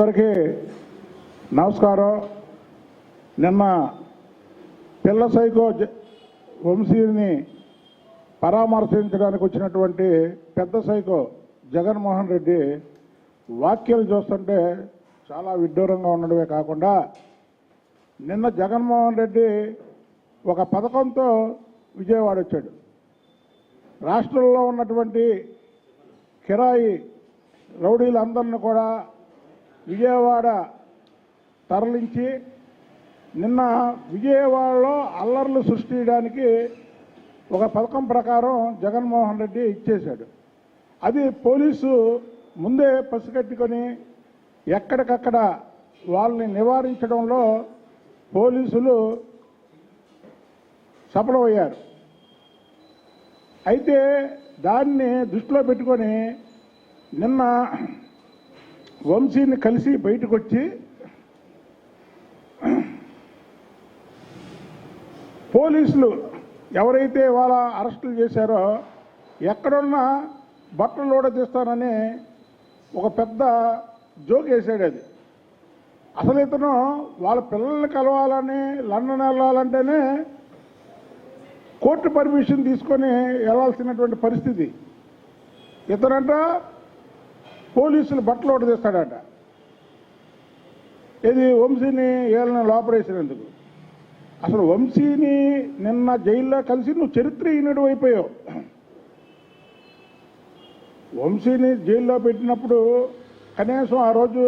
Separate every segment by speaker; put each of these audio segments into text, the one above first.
Speaker 1: అందరికీ నమస్కారం. నిన్న పిల్ల సైకో జ- వంశీని పరామర్శించడానికి వచ్చినటువంటి పెద్ద సైకో జగన్మోహన్ రెడ్డి వాక్యాలు చూస్తుంటే చాలా విడ్డూరంగా ఉండడమే కాకుండా నిన్న జగన్మోహన్ రెడ్డి ఒక పథకంతో విజయవాడ వచ్చాడు. రాష్ట్రంలో ఉన్నటువంటి కిరాయి రౌడీలందరిని కూడా విజయవాడ తరలించి నిన్న విజయవాడలో అల్లర్లు సృష్టించడానికి ఒక పథకం ప్రకారం జగన్మోహన్ రెడ్డి ఇచ్చేశాడు. అది పోలీసు ముందే పసిగట్టుకొని ఎక్కడికక్కడ వాళ్ళని నివారించడంలో పోలీసులు సఫలమయ్యారు. అయితే దాన్ని దృష్టిలో పెట్టుకొని నిన్న వంశీని కలిసి బయటకు వచ్చి పోలీసులు ఎవరైతే వాళ్ళ అరెస్టులు చేశారో ఎక్కడున్నా బట్టలు కూడా తీస్తానని ఒక పెద్ద జోక్ వేసాడు అది. అసలు ఇతను వాళ్ళ పిల్లల్ని కలవాలని లండన్ వెళ్ళాలంటేనే కోర్టు పర్మిషన్ తీసుకొని వెళ్ళాల్సినటువంటి పరిస్థితి. ఇతనంట పోలీసులు బట్టలు ఒకటి తీస్తాడట. ఇది వంశీని ఏళ్ళని లోపరేసినందుకు అసలు వంశీని నిన్న జైల్లో కలిసి నువ్వు చరిత్రహీనుడు అయిపోయావు. వంశీని జైల్లో పెట్టినప్పుడు కనీసం ఆ రోజు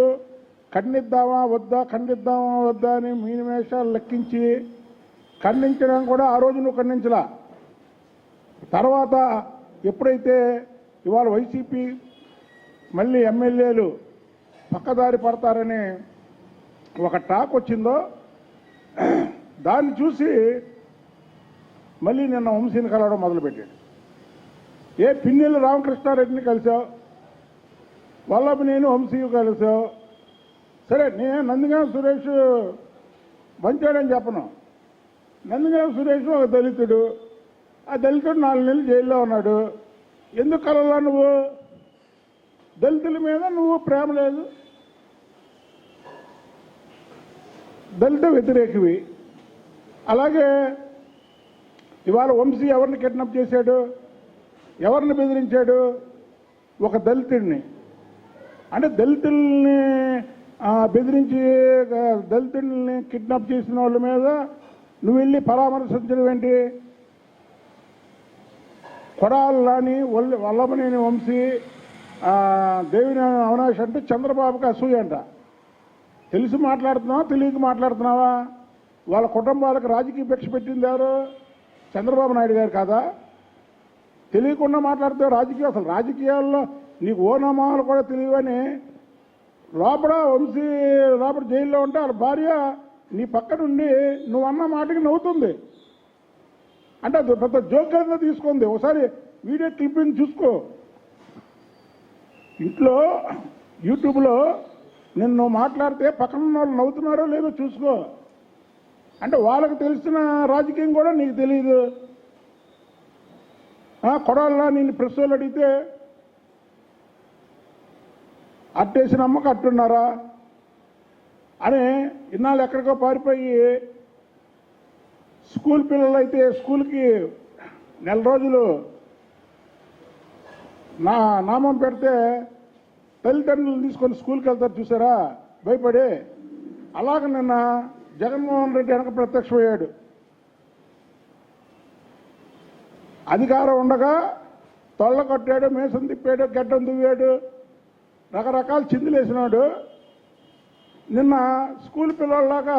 Speaker 1: ఖండిద్దామా వద్దా ఖండిద్దామా వద్దా అని మీనిమేషాలు లెక్కించి ఖండించడం కూడా ఆ రోజు నువ్వు ఖండించలా. తర్వాత ఎప్పుడైతే ఇవాళ వైసీపీ మళ్ళీ ఎమ్మెల్యేలు పక్కదారి పడతారని ఒక టాక్ వచ్చిందో దాన్ని చూసి మళ్ళీ నిన్న వంశీని కలవడం మొదలుపెట్టాడు. ఏ పిన్నెల రామకృష్ణారెడ్డిని కలిసావు? వల్లభ నేను వంశీ కలిసావు. సరే నేను నందిగా సురేష్ మంచాడని చెప్పను. నందిగా సురేష్ ఒక దళితుడు. ఆ దళితుడు నాలుగు నెలలు జైల్లో ఉన్నాడు. ఎందుకు కలవలా నువ్వు? దళితుల మీద నువ్వు ప్రేమ లేదు. దళిత వ్యతిరేకివి. అలాగే ఇవాళ వంశీ ఎవరిని కిడ్నాప్ చేశాడు? ఎవరిని బెదిరించాడు? ఒక దళితుడిని. అంటే దళితుల్ని బెదిరించి దళితుల్ని కిడ్నాప్ చేసిన వాళ్ళ మీద నువ్వు వెళ్ళి పరామర్శించడం ఏంటి? కొడాలు వల్ల వల్లభనేని వంశీ దేవినేని అవినాష్ అంటే చంద్రబాబుకి అసూయ అంట. తెలిసి మాట్లాడుతున్నావా? తెలియక మాట్లాడుతున్నావా? వాళ్ళ కుటుంబాలకు రాజకీయ భిక్ష పెట్టింది ఎవరు? చంద్రబాబు నాయుడు గారు కాదా? తెలియకుండా మాట్లాడితే రాజకీయ అసలు రాజకీయాల్లో నీకు ఓనామాలు కూడా తెలియవని లోపల వంశీ లోపల జైల్లో ఉంటే వాళ్ళ భార్య నీ పక్కనుండి నువ్వు అన్న మాటకి నవ్వుతుంది. అంటే అది పెద్ద జోక్యంగా తీసుకుంది ఒకసారి వీడియో క్లిప్పింగ్ చూసుకో. ఇంట్లో యూట్యూబ్లో నిన్ను మాట్లాడితే పక్కన ఉన్న వాళ్ళు నవ్వుతున్నారో లేదో చూసుకో. అంటే వాళ్ళకు తెలిసిన రాజకీయం కూడా నీకు తెలియదు కొడాలా నేను ప్రశ్నలు అడిగితే అట్టేసిన అమ్మకు అట్టున్నారా? అని ఇన్నాళ్ళు ఎక్కడికో పారిపోయి స్కూల్ పిల్లలు అయితే స్కూల్కి నెల రోజులు నా నామం పెడితే తల్లిదండ్రులను తీసుకొని స్కూల్కి వెళ్తారు చూసారా? భయపడి. అలాగ నిన్న జగన్మోహన్ రెడ్డి వెనక ప్రత్యక్షమయ్యాడు అధికారం ఉండగా తొళ్ళ కొట్టాడు మేసం తిప్పాడు గడ్డం దువ్వాడు రకరకాల చిందులేసినాడు నిన్న స్కూల్ పిల్లల్లాగా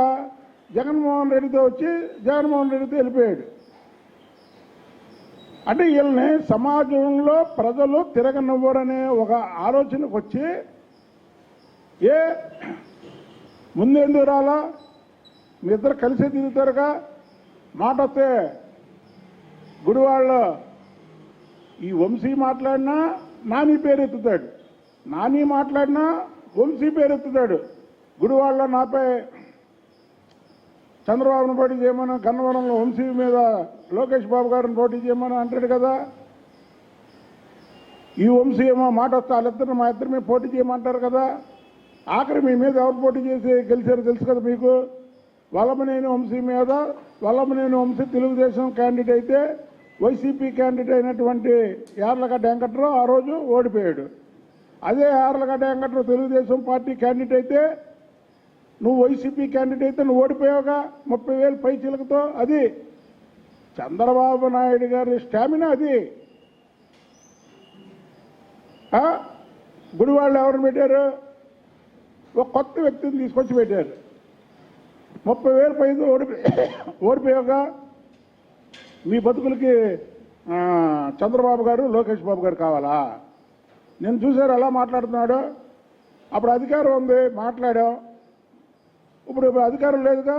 Speaker 1: జగన్మోహన్ రెడ్డితో వచ్చి జగన్మోహన్ రెడ్డితో వెళ్ళిపోయాడు. అంటే వీళ్ళని సమాజంలో ప్రజలు తిరగనివ్వరనే ఒక ఆలోచనకు వచ్చి ఏ ముందెందుకు రాలా? మీ ఇద్దరు కలిసి తిరుగుతారుగా మాట వస్తే గుడివాళ్ళు ఈ వంశీ మాట్లాడినా నాని పేరు ఎత్తుతాడు నాని మాట్లాడినా వంశీ పేరు ఎత్తుతాడు నాపై చంద్రబాబును పోటీ చేయమని గన్నవరంలో వంశీ మీద లోకేష్ బాబు గారిని పోటీ చేయమని అంటాడు కదా. ఈ వంశీ ఏమో మాట వస్తే వాళ్ళిద్దరు మా ఇద్దరు మీద పోటీ చేయమంటారు కదా. ఆఖరి మీ మీద ఎవరు పోటీ చేసి గెలిచారో తెలుసు కదా మీకు. వల్లభనేని వంశీ మీద వల్లభనేని వంశీ తెలుగుదేశం క్యాండిడేట్ అయితే వైసీపీ క్యాండిడేట్ అయినటువంటి యార్లగడ్డ వెంకట్రావు ఆ రోజు ఓడిపోయాడు. అదే యార్లగడ్డ వెంకట్రావు తెలుగుదేశం పార్టీ క్యాండిడేట్ అయితే నువ్వు వైసీపీ క్యాండిడేట్ అయితే నువ్వు ఓడిపోయావుగా ముప్పై వేలు పై చిలకతో అది చంద్రబాబు నాయుడు గారి స్టామినా అది. గుడి వాళ్ళు ఎవరిని పెట్టారు? ఒక కొత్త వ్యక్తిని తీసుకొచ్చి పెట్టారు. ముప్పై వేలు పైన ఓడిపో ఓడిపోయావుగా. మీ బతుకులకి చంద్రబాబు గారు లోకేష్ బాబు గారు కావాలా? నేను చూశారు ఎలా మాట్లాడుతున్నాడు. అప్పుడు అధికారం ఉంది మాట్లాడాం. ఇప్పుడు అధికారం లేదుగా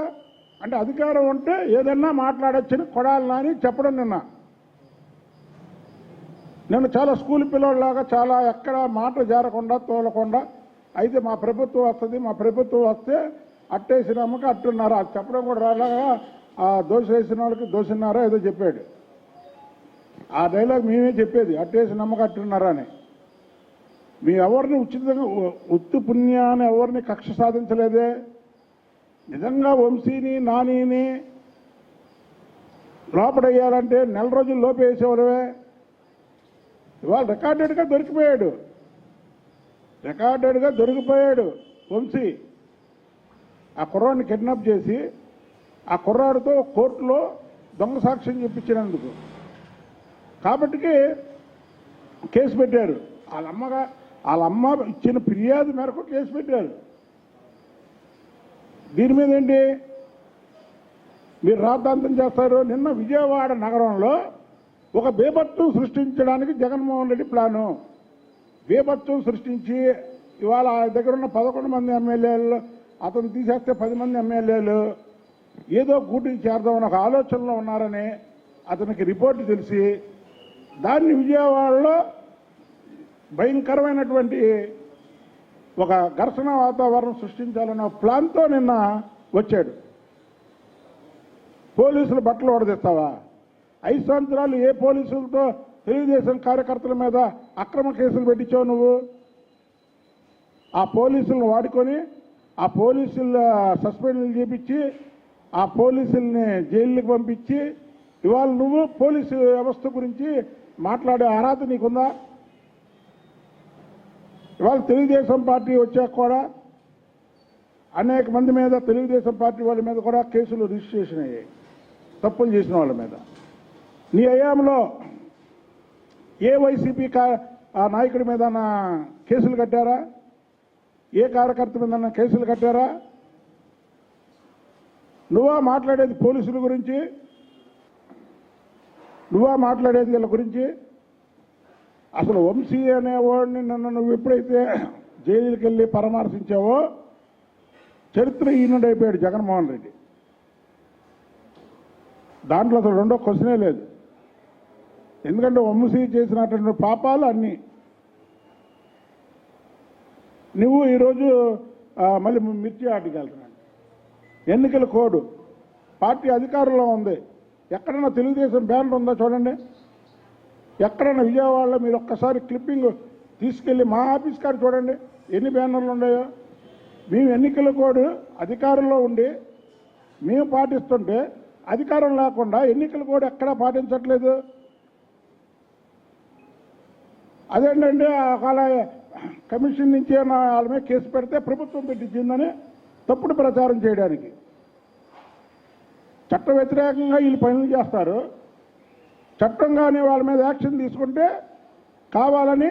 Speaker 1: అంటే అధికారం ఉంటే ఏదన్నా మాట్లాడొచ్చని కొడాలని అని చెప్పడం నిన్న. నేను చాలా స్కూల్ పిల్లల్లాగా చాలా ఎక్కడ మాట జారకుండా తోలకుండా అయితే మా ప్రభుత్వం వస్తుంది మా ప్రభుత్వం వస్తే అట్టేసినామక అట్టున్నారు. అట్టున్నారా అది చెప్పడం కూడా రాలాగా ఆ దోశ వేసిన వాళ్ళకి దోశన్నారా? ఏదో చెప్పాడు. ఆ డైలాగ్ మేమే చెప్పేది అట్టేసి నమ్మక అట్టున్నారా అని మీ ఎవరిని ఉచితంగా ఉత్తు పుణ్యాన్ని ఎవరిని కక్ష సాధించలేదే? నిజంగా వంశీని నానిని లోపడయ్యారంటే నెల రోజులు లోపు ఇవాళ రికార్డెడ్గా దొరికిపోయాడు. రికార్డెడ్గా దొరికిపోయాడు వంశీ. ఆ కుర్రాడిని కిడ్నాప్ చేసి ఆ కుర్రాడితో కోర్టులో దొంగ సాక్ష్యం చెప్పించినందుకు. కాబట్టికి కేసు పెట్టారు. వాళ్ళ అమ్మగా వాళ్ళ అమ్మ ఇచ్చిన ఫిర్యాదు మేరకు కేసు పెట్టారు. దీని మీద ఏంటి? మీరు రాద్ధాంతం చేస్తారు. నిన్న విజయవాడ నగరంలో ఒక బీభత్వం సృష్టించడానికి జగన్మోహన్ రెడ్డి ప్లాను. బీభత్వం సృష్టించి ఇవాళ దగ్గర ఉన్న పదకొండు మంది ఎమ్మెల్యేలు అతను తీసేస్తే పది మంది ఎమ్మెల్యేలు ఏదో కూటికి చేరదామని ఒక ఆలోచనలో ఉన్నారని అతనికి రిపోర్టు తెలిసి దాన్ని విజయవాడలో భయంకరమైనటువంటి ఒక ఘర్షణ వాతావరణం సృష్టించాలన్న ప్లాన్తో నిన్న వచ్చాడు. పోలీసులు బట్టలు ఓడదీస్తావా ఐదు సంవత్సరాలు ఏ పోలీసులతో తెలుగుదేశం కార్యకర్తల మీద అక్రమ కేసులు పెట్టించావు నువ్వు? ఆ పోలీసులను వాడుకొని ఆ పోలీసుల సస్పెండ్లు చేపించి ఆ పోలీసుల్ని జైలుకి పంపించి ఇవాళ నువ్వు పోలీసు వ్యవస్థ గురించి మాట్లాడే అర్హత నీకుందా? ఇవాళ తెలుగుదేశం పార్టీ వచ్చాక కూడా అనేక మంది మీద తెలుగుదేశం పార్టీ వాళ్ళ మీద కూడా కేసులు రిజిస్ట్రేషన్ అయ్యాయి. తప్పులు చేసిన వాళ్ళ మీద. నీ అయాంలో ఏ వైసీపీ కా ఆ నాయకుడి మీద కేసులు కట్టారా? ఏ కార్యకర్త మీద కేసులు కట్టారా? నువ్వా మాట్లాడేది పోలీసుల గురించి? నువ్వా మాట్లాడేది వీళ్ళ గురించి? అసలు వంశీ అనేవాడిని నన్ను నువ్వు ఎప్పుడైతే జైలుకి వెళ్ళి పరామర్శించావో చరిత్ర ఈనుడైపోయాడు జగన్మోహన్ రెడ్డి. దాంట్లో అసలు రెండో క్వశ్చనే లేదు. ఎందుకంటే వంశీ చేసినటువంటి పాపాలు అన్నీ. నువ్వు ఈరోజు మళ్ళీ మిర్చి ఆటకి ఎన్నికల కోడ్. పార్టీ అధికారంలో ఉంది. ఎక్కడన్నా తెలుగుదేశం బ్యానర్ ఉందా చూడండి. ఎక్కడన్నా విజయవాడలో మీరు ఒక్కసారి క్లిప్పింగ్ తీసుకెళ్ళి మా ఆఫీస్ కాడ చూడండి. ఎన్ని బ్యానర్లు ఉన్నాయో. మేము ఎన్నికల కోడ్ అధికారంలో ఉండి మేము పాటిస్తుంటే అధికారం లేకుండా ఎన్నికల కోడ్ ఎక్కడా పాటించట్లేదు. అదేంటంటే ఒకవేళ కమిషన్ నుంచి ఏమన్నా వాళ్ళ మీద కేసు పెడితే ప్రభుత్వం పెట్టించిందని తప్పుడు ప్రచారం చేయడానికి. చట్ట వ్యతిరేకంగా వీళ్ళు పనులు చేస్తారు. చట్టంగానే వాళ్ళ మీద యాక్షన్ తీసుకుంటే కావాలని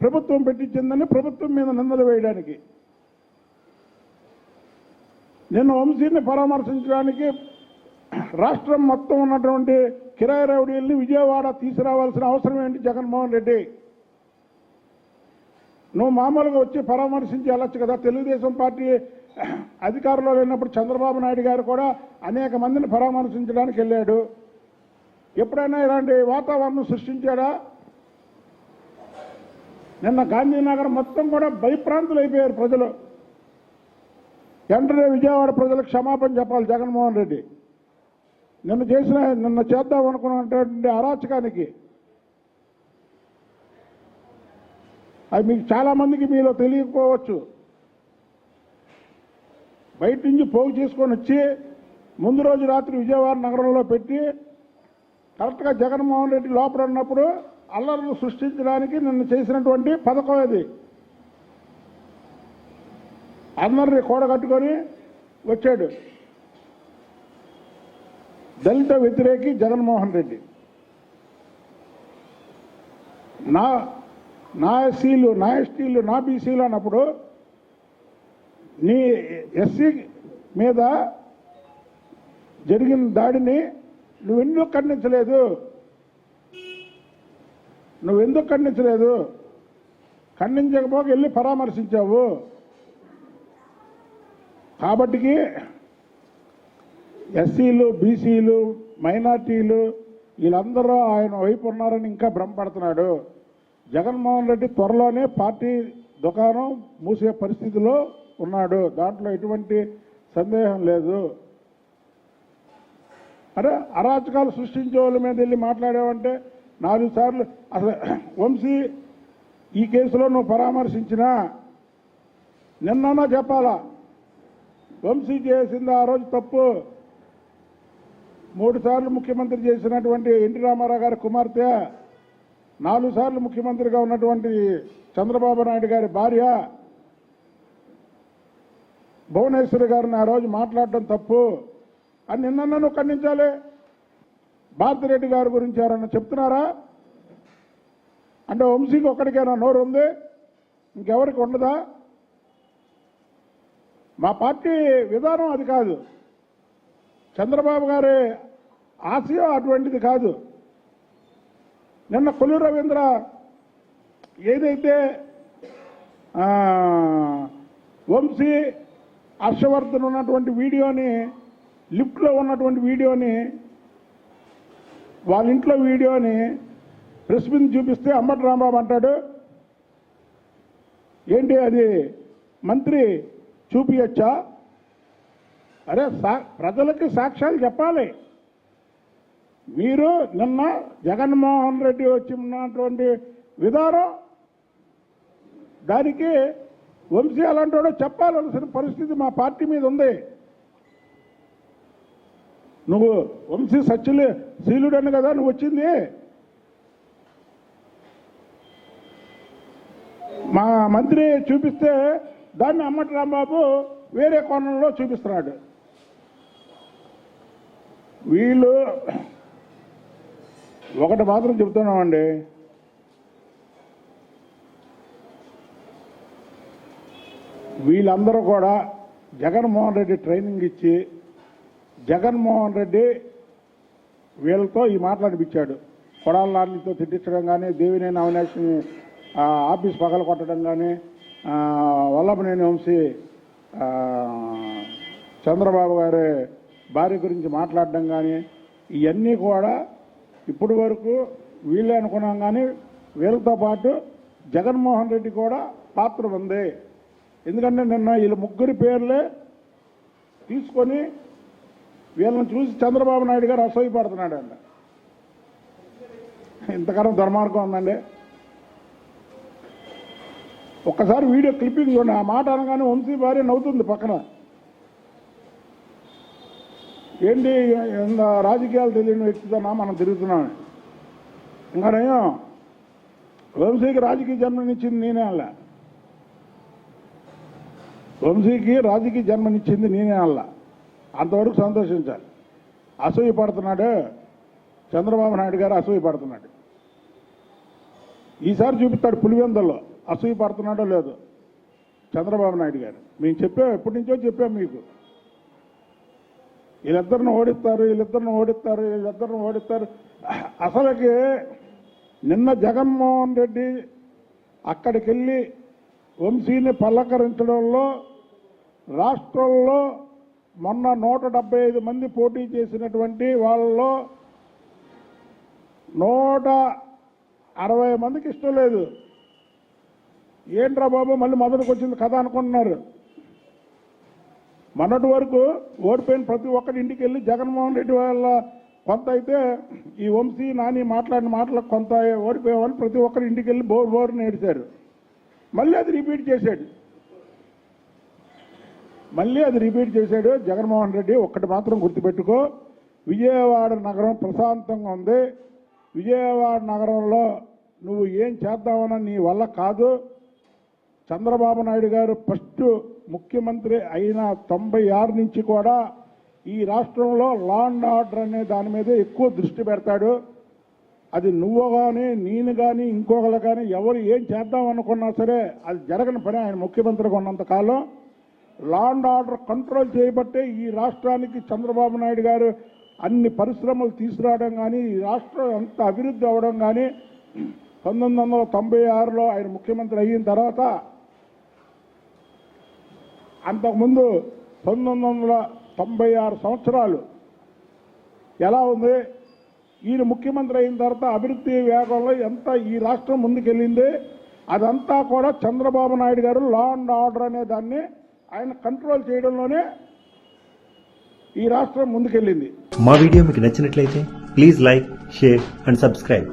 Speaker 1: ప్రభుత్వం పెట్టించిందని ప్రభుత్వం మీద నిందలు వేయడానికి. నిన్న వంశీని పరామర్శించడానికి రాష్ట్రం మొత్తం ఉన్నటువంటి కిరాయి రౌడీల్ని విజయవాడ తీసుకురావాల్సిన అవసరం ఏంటి జగన్మోహన్ రెడ్డి? నువ్వు మామూలుగా వచ్చి పరామర్శించి వెళ్ళొచ్చు కదా. తెలుగుదేశం పార్టీ అధికారంలో లేనప్పుడు చంద్రబాబు నాయుడు గారు కూడా అనేక మందిని పరామర్శించడానికి వెళ్ళాడు. ఎప్పుడైనా ఇలాంటి వాతావరణం సృష్టించాడా? నిన్న గాంధీనగర్ మొత్తం కూడా భయప్రాంతులు అయిపోయారు ప్రజలు. వెంటనే విజయవాడ ప్రజలకు క్షమాపణ చెప్పాలి జగన్మోహన్ రెడ్డి. నిన్న చేసిన నిన్న చేద్దాం అనుకున్నటువంటి అరాచకానికి. అది మీకు చాలామందికి మీలో తెలియకపోవచ్చు. బయట నుంచి పోగు చేసుకొని వచ్చి ముందు రోజు రాత్రి విజయవాడ నగరంలో పెట్టి కరెక్ట్గా జగన్మోహన్ రెడ్డి లోపల ఉన్నప్పుడు అల్లర్లు సృష్టించడానికి నిన్ను చేసినటువంటి పథకం ఇది అందరినీ కూడగట్టుకొని వచ్చాడు. దళిత వ్యతిరేకి జగన్మోహన్ రెడ్డి. నా నా ఎస్సీలు నా ఎస్టీలు నా బీసీలు అన్నప్పుడు నీ ఎస్సీ మీద జరిగిన దాడిని నువ్వెందుకు ఖండించలేదు? నువ్వెందుకు ఖండించలేదు? ఖండించకపోక వెళ్ళి పరామర్శించావు. కాబట్టికి ఎస్సీలు బీసీలు మైనార్టీలు వీళ్ళందరూ ఆయన వైపు ఉన్నారని ఇంకా భ్రమపడుతున్నాడు. జగన్మోహన్ రెడ్డి త్వరలోనే పార్టీ దుకాణం మూసే పరిస్థితిలో ఉన్నాడు. దాంట్లో ఎటువంటి సందేహం లేదు. అరే అరాచకాలు సృష్టించే వాళ్ళ మీద వెళ్ళి మాట్లాడావంటే నాలుగు సార్లు అసలు వంశీ ఈ కేసులో నువ్వు పరామర్శించినా? నిన్న చెప్పాలా? వంశీ చేసింది ఆ రోజు తప్పు. మూడు సార్లు ముఖ్యమంత్రి చేసినటువంటి ఎన్టీ రామారావు గారి కుమార్తె నాలుగు సార్లు ముఖ్యమంత్రిగా ఉన్నటువంటి చంద్రబాబు నాయుడు గారి భార్య భువనేశ్వరి గారిని ఆ రోజు మాట్లాడటం తప్పు. అని నిన్న నన్ను ఖండించాలి. భారతిరెడ్డి గారి గురించి ఎవరన్నా చెప్తున్నారా? అంటే వంశీకి ఒక్కడికైనా నోరు ఉంది? ఇంకెవరికి ఉండదా? మా పార్టీ విధానం అది కాదు. చంద్రబాబు గారి ఆశయం అటువంటిది కాదు. నిన్న కొలు రవీంద్ర ఏదైతే వంశీ హర్షవర్ధన్ ఉన్నటువంటి వీడియోని లిఫ్ట్లో ఉన్నటువంటి వీడియోని వాళ్ళ ఇంట్లో వీడియోని ప్రెస్ మీద చూపిస్తే అంబటి రాంబాబు అంటాడు ఏంటి అది మంత్రి చూపించచ్చా అరే సా ప్రజలకి సాక్ష్యాలు చెప్పాలి. మీరు నిన్న జగన్మోహన్ రెడ్డి వచ్చి ఉన్నటువంటి విధానం దానికి వంశీ అలాంటి చెప్పాలవలసిన పరిస్థితి మా పార్టీ మీద ఉంది. నువ్వు వంశీ సచ్యులు అన్న కదా నువ్వు వచ్చింది. మా మంత్రి చూపిస్తే దాన్ని అమ్మటి రాంబాబు వేరే కోణంలో చూపిస్తున్నాడు. వీళ్ళు ఒకటి మాత్రం చెప్తున్నామండి వీళ్ళందరూ కూడా జగన్మోహన్ రెడ్డి ట్రైనింగ్ ఇచ్చి జగన్మోహన్ రెడ్డి వీళ్ళతో ఈ మాట్లాడిపించాడు కొడాల నాటితో తిట్టించడం కానీ దేవినేని అవినాష్ని ఆఫీస్ పగల కొట్టడం కానీ వల్లభనేని వంశీ చంద్రబాబు గారి భార్య గురించి మాట్లాడడం కానీ ఇవన్నీ కూడా ఇప్పటి వరకు వీళ్ళే అనుకున్నాం కానీ వీళ్ళతో పాటు జగన్మోహన్ రెడ్డి కూడా పాత్ర ఉంది. ఎందుకంటే నిన్న వీళ్ళ ముగ్గురి పేర్లే తీసుకొని వీళ్ళని చూసి చంద్రబాబు నాయుడు గారు అసూయపడుతున్నాడు అండి ఇంతకాలం దుర్మార్గం ఉందండి. ఒక్కసారి వీడియో క్లిప్పింగ్ చూడండి. ఆ మాట అనగానే వంశీ భార్య నవ్వుతుంది పక్కన. ఏంటి రాజకీయాలు తెలియని వ్యక్తితోనా మనం తిరుగుతున్నాం ఇంకా నయం వంశీకి రాజకీయ జన్మనిచ్చింది నేనే అల్ల వంశీకి రాజకీయ జన్మనిచ్చింది నేనే అల్ల అంతవరకు సంతోషించాలి. అసూయ పడుతున్నాడు చంద్రబాబు నాయుడు గారు అసూయ పడుతున్నాడు. ఈసారి చూపిస్తాడు పులివెందల్లో అసూయ పడుతున్నాడో లేదో చంద్రబాబు నాయుడు గారు. మేము చెప్పాం ఎప్పటి నుంచో చెప్పాం మీకు. వీళ్ళిద్దరిని ఓడిస్తారు వీళ్ళిద్దరిని ఓడిస్తారు వీళ్ళిద్దరిని ఓడిస్తారు. అసలుకి నిన్న జగన్మోహన్ రెడ్డి అక్కడికి వెళ్ళి వంశీని పలకరించడంలో రాష్ట్రంలో మొన్న నూట మంది పోటీ చేసినటువంటి వాళ్ళలో నూట అరవై మందికి ఇష్టం లేదు. ఏంట్రా బాబు మళ్ళీ మొదటికి వచ్చింది కథ అనుకుంటున్నారు. మొన్నటి వరకు ఓడిపోయిన ప్రతి ఒక్కరి ఇంటికి వెళ్ళి జగన్మోహన్ రెడ్డి వాళ్ళ కొంత అయితే ఈ వంశీ నాని మాట్లాడిన మాటలకు కొంత ఓడిపోయేవాళ్ళు ప్రతి ఒక్కరి ఇంటికి వెళ్ళి బోర్ బోర్ నేర్చారు మళ్ళీ అది రిపీట్ చేశాడు.
Speaker 2: మళ్ళీ అది రిపీట్ చేశాడు
Speaker 1: జగన్మోహన్ రెడ్డి. ఒక్కటి మాత్రం గుర్తుపెట్టుకో. విజయవాడ నగరం ప్రశాంతంగా ఉంది. విజయవాడ నగరంలో నువ్వు ఏం చేద్దామన్న నీ వల్ల కాదు. చంద్రబాబు నాయుడు గారు ఫస్ట్ ముఖ్యమంత్రి అయిన తొంభై ఆరు నుంచి కూడా ఈ రాష్ట్రంలో లా అండ్ ఆర్డర్ అనే దాని మీద ఎక్కువ దృష్టి పెడతాడు. అది నువ్వు కానీ నేను కానీ ఇంకొకరు కానీ ఎవరు ఏం చేద్దాం అనుకున్నా సరే అది జరగని పని ఆయన ముఖ్యమంత్రిగా ఉన్నంత లాండ్ ఆర్డర్ కంట్రోల్ చేయబట్టే ఈ రాష్ట్రానికి చంద్రబాబు నాయుడు గారు అన్ని పరిశ్రమలు తీసుకురావడం కానీ ఈ రాష్ట్రం ఎంత అభివృద్ధి అవ్వడం కానీ పంతొమ్మిది వందల తొంభై ఆరులో ఆయన ముఖ్యమంత్రి అయిన తర్వాత అంతకుముందు పంతొమ్మిది వందల తొంభై ఆరు సంవత్సరాలు ఎలా ఉంది? ఈయన ముఖ్యమంత్రి అయిన తర్వాత అభివృద్ధి వేగంలో ఎంత ఈ రాష్ట్రం ముందుకెళ్ళింది? అదంతా కూడా చంద్రబాబు నాయుడు గారు లా అండ్ ఆర్డర్ అనే దాన్ని ఆయన కంట్రోల్ చేయడంలోనే ఈ రాష్ట్రం ముందుకెళ్ళింది.
Speaker 2: మా వీడియో మీకు నచ్చినట్లయితే please like share and subscribe.